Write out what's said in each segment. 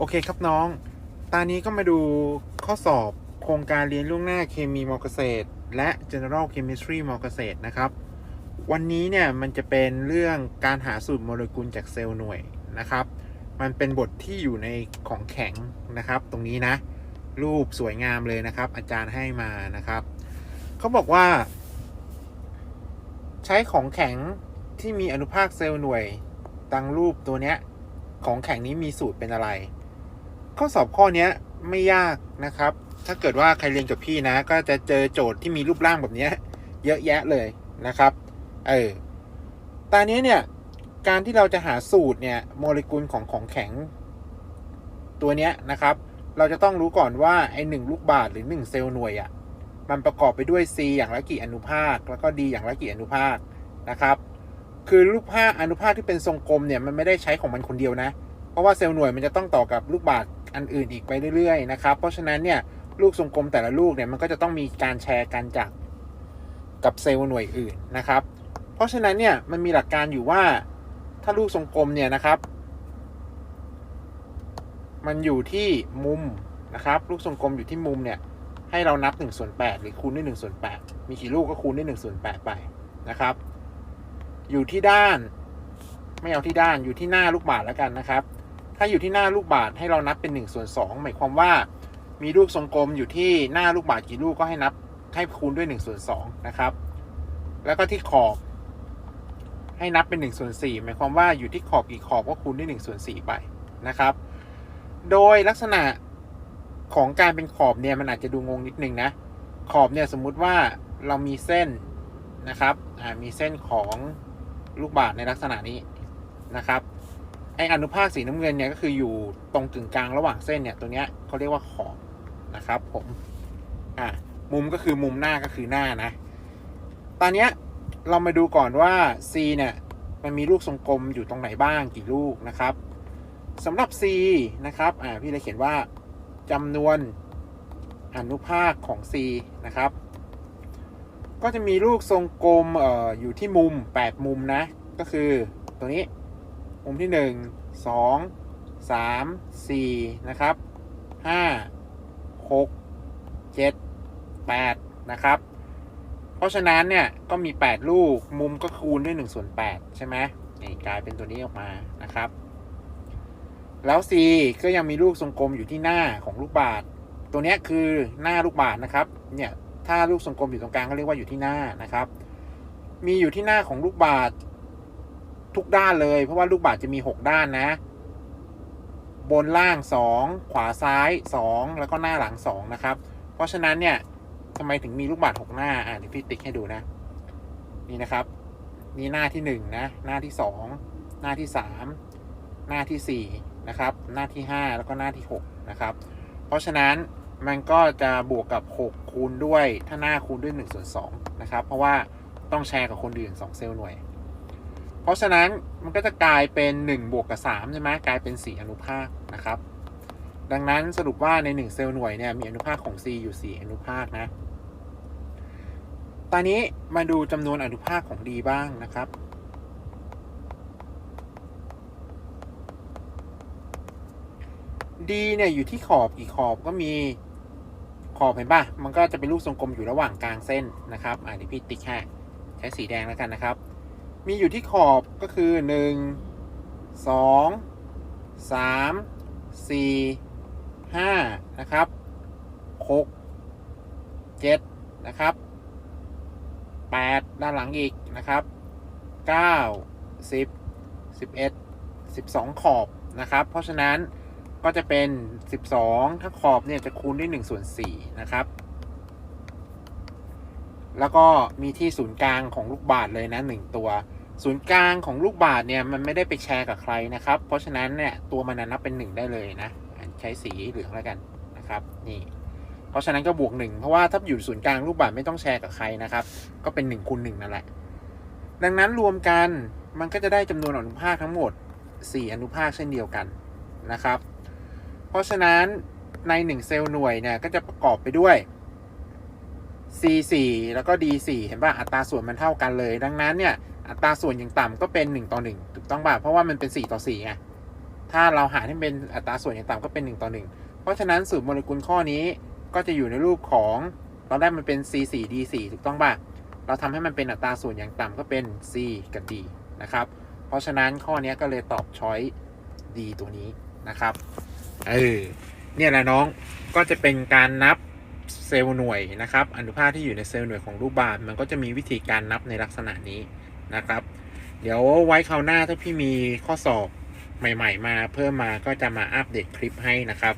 โอเคครับน้อง ตอนนี้ก็มาดูข้อสอบโครงการเรียนล่วงหน้าเคมีมอเกษตร และ General Chemistry มอเกษตรนะครับ วันนี้เนี่ยมันจะเป็นเรื่องการหาสูตรโมเลกุลจากเซลล์หน่วยนะครับ มันเป็นบทที่อยู่ในของแข็งนะครับ ตรงนี้นะ รูปสวยงามเลยนะครับ อาจารย์ให้มานะครับ เขาบอกว่า ใช้ของแข็งที่มีอนุภาคเซลล์หน่วยดังรูปตัวเนี้ย ของแข็งนี้มีสูตรเป็นอะไร ข้อสอบข้อเนี้ยไม่ยากนะครับ ถ้าเกิดว่าใครเรียนกับพี่นะ ก็จะเจอโจทย์ที่มีรูปร่างแบบเนี้ยเยอะแยะเลยนะครับ เออตอนนี้เนี่ย การที่เราจะหาสูตรเนี่ยโมเลกุลของของแข็ง ตัวเนี้ยนะครับ เราจะต้องรู้ก่อนว่าไอหนึ่งลูกบาศหรือหนึ่งเซลล์หน่วยอะ่ะ มันประกอบไปด้วย C อย่างละกี่อนุภาค แล้วก็ D อย่างละกี่อนุภาคนะครับ คือรูปภาคอนุภาคที่เป็นทรงกลมเนี่ยมันไม่ได้ใช้ของมันคนเดียวนะ เพราะว่าเซลล์หน่วยมันจะต้องต่อกับลูกบาศ อันอื่นอีกไปเรื่อยๆนะครับ เพราะฉะนั้นเนี่ยลูกทรงกลมแต่ละลูกเนี่ยมันก็จะต้องมีการแชร์กันจากกับเซลล์หน่วยอื่นนะครับ เพราะฉะนั้นเนี่ยมันมีหลักการอยู่ว่าถ้าลูกทรงกลมเนี่ยนะครับ มันอยู่ที่มุมนะครับ ลูกทรงกลมอยู่ที่มุมเนี่ยให้เรานับ1ส่วน8หรือคูณด้วย1ส่วน8มีกี่ลูกก็คูณด้วย1ส่วน8ไปนะครับ อยู่ที่ด้าน ไม่เอาที่ด้านอยู่ที่หน้าลูกบาศก์แล้วกันนะครับ ถ้าอยู่ที่หน้าลูกบาศก์ให้เรานับเป็น1ส่วน2หมายความว่ามีลูกทรงกลมอยู่ที่หน้าลูกบาศก์กี่ลูกก็ให้นับให้คูณด้วย1ส่วน2นะครับ แล้วก็ที่ขอบให้นับเป็น1ส่วน4หมายความว่าอยู่ที่ขอบกี่ขอบก็คูณด้วย1ส่วน4ไปนะครับ โดยลักษณะของการเป็นขอบเนี่ยมันอาจจะดูงงนิดนึงนะ ขอบเนี่ยสมมุติว่าเรามีเส้นนะครับมีเส้นของลูกบาศก์ในลักษณะนี้นะครับ ไออนุภาคสีน้ำเงินเนี่ยก็คืออยู่ตรงกึ่งกลางระหว่างเส้นเนี่ยตัวเนี้ยเขาเรียกว่าขอบนะครับผมอ่ามุมก็คือมุมหน้าก็คือหน้านะ ตอนเนี้ยเรามาดูก่อนว่า C เนี่ยมันมีลูกทรงกลมอยู่ตรงไหนบ้างกี่ลูกนะครับสำหรับ C นะครับอ่าพี่เลยเขียนว่าจำนวนอนุภาคของ C นะครับ ก็จะมีลูกทรงกลมเอ่ออยู่ที่มุม 8 มุมนะ ก็คือตัวนี้ มุมที่ 1 2 3 4 นะครับ 5 6 7 8 นะครับ เพราะฉะนั้นเนี่ยก็มี 8 ลูกมุมก็คูณด้วย1ส่วน8ใช่ไหมนี่กลายเป็นตัวนี้ออกมานะครับ แล้ว C ก็ยังมีลูกทรงกลมอยู่ที่หน้าของลูกบาศตัวนี้คือหน้าลูกบาศนะครับ เนี่ยถ้าลูกทรงกลมอยู่ตรงกลางก็เรียกว่าอยู่ที่หน้านะครับ มีอยู่ที่หน้าของลูกบาศ ทุกด้านเลย เพราะว่าลูกบาศก์จะมี 6 ด้านนะ บนล่าง 2 ขวาซ้าย 2 แล้วก็หน้าหลัง 2 นะครับ เพราะฉะนั้นเนี่ยทำไมถึงมีลูกบาศก์6หน้า อ่าเดี๋ยวพี่ติ๊กให้ดูนะ นี่นะครับ นี่หน้าที่ 1 นะ หน้าที่ 2 หน้าที่ 3 หน้าที่ 4 นะครับ หน้าที่ 5 แล้วก็หน้าที่ 6 นะครับ เพราะฉะนั้นมันก็จะบวกกับ 6 คูณด้วย ถ้าหน้าคูณด้วย1ส่วน2นะครับ เพราะว่าต้องแชร์กับคนอื่น 2 เซลล์หน่วย ราะฉะนั้นมันก็จะกลายเป็น 1 บวกกับ3ใช่ไหมกลายเป็น 4 อนุภาคนะครับ ดังนั้นสรุปว่าใน 1 เซลล์หน่วยเนี่ยมีอนุภาคของ C อยู่ 4 อนุภาคนะ ตอนนี้มาดูจำนวนอนุภาคของ D บ้างนะครับดีเนี่ยอยู่ที่ขอบกี่ขอบก็มีขอบเห็นป่ะมันก็จะเป็นรูปทรงกลมอยู่ระหว่างกลางเส้นนะครับอ่าเดี๋ยวพี่ติ๊กให้ใช้สีแดงแล้วกันนะครับ มีอยู่ที่ขอบก็คือหนึ่งสองสามสี่ห้านะครับหกเจ็ดนะครับแปดด้านหลังอีกนะครับเก้าสิบสิบเอ็ดสิบสองขอบนะครับ เพราะฉะนั้นก็จะเป็น 12 ถ้าขอบเนี่ยจะคูณด้วย1ส่วน4นะครับ แล้วก็มีที่ศูนย์กลางของลูกบาศก์เลยนะ1ตัว ศูนย์กลางของลูกบาศก์เนี่ยมันไม่ได้ไปแชร์กับใครนะครับ เพราะฉะนั้นเนี่ยตัวมันนับเป็น1ได้เลยนะใช้สีเหลืองแล้วกันนะครับนี่เพราะฉะนั้นก็บวก1เพราะว่าถ้าอยู่ศูนย์กลางลูกบาศก์ไม่ต้องแชร์กับใครนะครับ ก็เป็น1คูณ1นั่นแหละ ดังนั้นรวมกันมันก็จะได้จำนวนอนุภาคทั้งหมด 4 อนุภาคเช่นเดียวกันนะครับ เพราะฉะนั้นใน 1 เซลล์หน่วยเนี่ยก็จะประกอบไปด้วย C4 แล้วก็ D4 เห็นป่ะอัตราส่วนมันเท่ากันเลย ดังนั้นเนี่ยอัตราส่วนอย่างต่ำก็เป็น 1 ต่อ 1 ถูกต้องป่ะเพราะว่ามันเป็น 4 ต่อ4ไงถ้าเราหาให้เป็นอัตราส่วนอย่างต่ำก็เป็น 1 ต่อ 1 เพราะฉะนั้นสูตรโมเลกุลข้อนี้ก็จะอยู่ในรูปของตอนแรกมันเป็น C4D4 ถูกต้องป่ะเราทำให้มันเป็นอัตราส่วนอย่างต่ำก็เป็น C กับ D นะครับ เพราะฉะนั้นข้อนี้ก็เลยตอบช้อย D ตัวนี้นะครับ เออ เนี่ยแหละน้อง ก็จะเป็นการนับ เซลล์หน่วยนะครับ อนุภาคที่อยู่ในเซลล์หน่วยของรูปบาศมันก็จะมีวิธีการนับในลักษณะนี้นะครับ เดี๋ยวไว้คราวหน้าถ้าพี่มีข้อสอบใหม่ ๆ มาเพิ่มมาก็จะมาอัปเดตคลิปให้นะครับ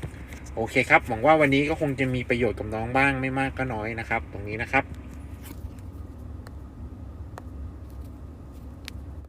โอเคครับหวังว่าวันนี้ก็คงจะมีประโยชน์กับน้องบ้างไม่มากก็น้อยนะครับ ตรงนี้นะครับ